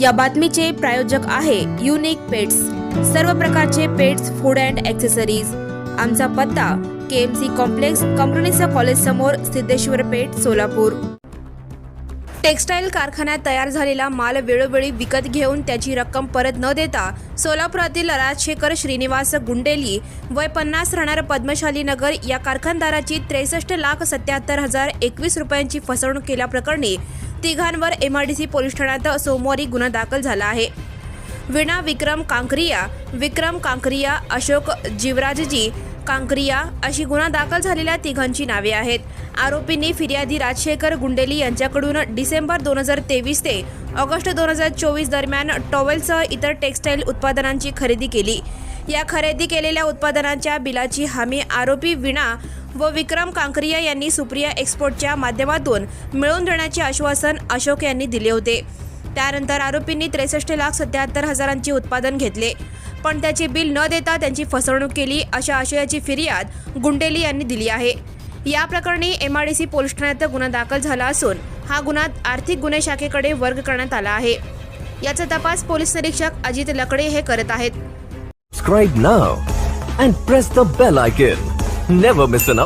या बातमीचे प्रायोजक आहे युनिक पेट्स सर्व प्रकारचे पेट्स फूड अँड ॲक्सेसरीज आमचा पत्ता के एम सी कॉम्प्लेक्स कंपनीचा कॉलेज समोर सिद्धेश्वर पेठ सोलापूर. टेक्स्टाईल कारखान्यात तयार झालेला माल वेळोवेळी विकत घेऊन त्याची रक्कम परत न देता सोलापुरातील राजशेखर श्रीनिवास गुंडेली वय पन्नास राहणार पद्मशाली नगर या कारखानदाराची त्रेसष्ट लाख सत्याहत्तर हजार एकवीस रुपयांची फसवणूक केल्याप्रकरणी तिघांवर एमआरडीसी पोलीस ठाण्यात सोमवारी गुन्हा दाखल झाला आहे. विणा विक्रम कांकरिया विक्रम कांकरिया अशोक जीवराजजी कांकरिया अशी गुन्हा दाखल झालेल्या तिघांची नावे आहेत. आरोपींनी फिर्यादी राजशेखर गुंडेली यांच्याकडून डिसेंबर दोन हजार तेवीस ते ऑगस्ट दोन हजार चोवीस दरम्यान टॉवेलसह इतर टेक्स्टाईल उत्पादनांची खरेदी केली. या खरेदी केलेल्या उत्पादनांच्या बिलाची हमी आरोपी विणा व विक्रम कांकरिया यांनी सुप्रिया एक्सपोर्टच्या माध्यमातून मिळवून देण्याचे आश्वासन अशोक यांनी दिले होते. त्यानंतर आरोपींनी त्रेसष्ट लाख सत्याहत्तर हजारांचे उत्पादन घेतले. पण त्याचे बिल न देता त्यांची फसवणूक केली अशा आशयाची फिर्याद गुंडेली यांनी दिली आहे. या प्रकरणी M R D C police ठाण्यात गुन्हा दाखल झाला असून हा गुन्हा आर्थिक गुन्हे शाखेकडे वर्ग करण्यात आला आहे. याचा तपास पोलीस निरीक्षक अजित लकडे हे करत आहेत. Subscribe now and press the bell icon. Never